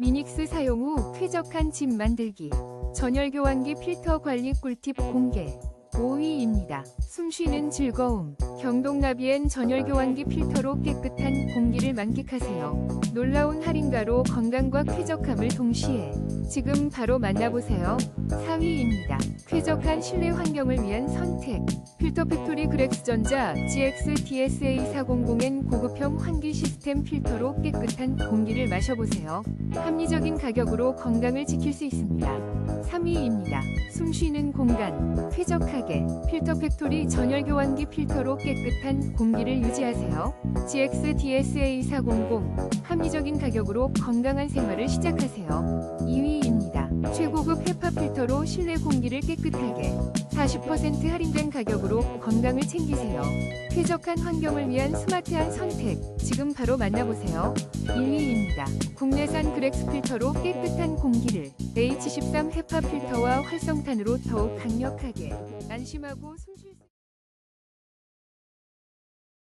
미닉스 사용 후 쾌적한 집 만들기. 전열 교환기 필터 관리 꿀팁 공개. 5위입니다. 숨쉬는 즐거움. 경동나비엔 전열 교환기 필터로 깨끗한 공기를 만끽하세요. 놀라운 할인가로 건강과 쾌적함을 동시에 지금 바로 만나보세요. 4위입니다. 쾌적한 실내 환경을 위한 선택. 필터 팩토리 그렉스전자 GX DSA400N 고급형 환기 시스템 필터로 깨끗한 공기를 마셔보세요. 합리적인 가격으로 건강을 지킬 수 있습니다. 3위입니다. 숨쉬는 공간. 쾌적하게 필터 팩토리 전열 교환기 필터로 깨끗한 공기를 유지하세요. GX DSA400 합리적인 가격으로 건강한 생활을 시작하세요. 2위입니다. 최고급 필터로 실내 공기를 깨끗하게 40% 할인된 가격으로 건강을 챙기세요. 쾌적한 환경을 위한 스마트한 선택. 지금 바로 만나보세요. 1위입니다. 국내산 그렉스 필터로 깨끗한 공기를 H13 헤파 필터와 활성탄으로 더욱 강력하게 안심하고 숨쉴 수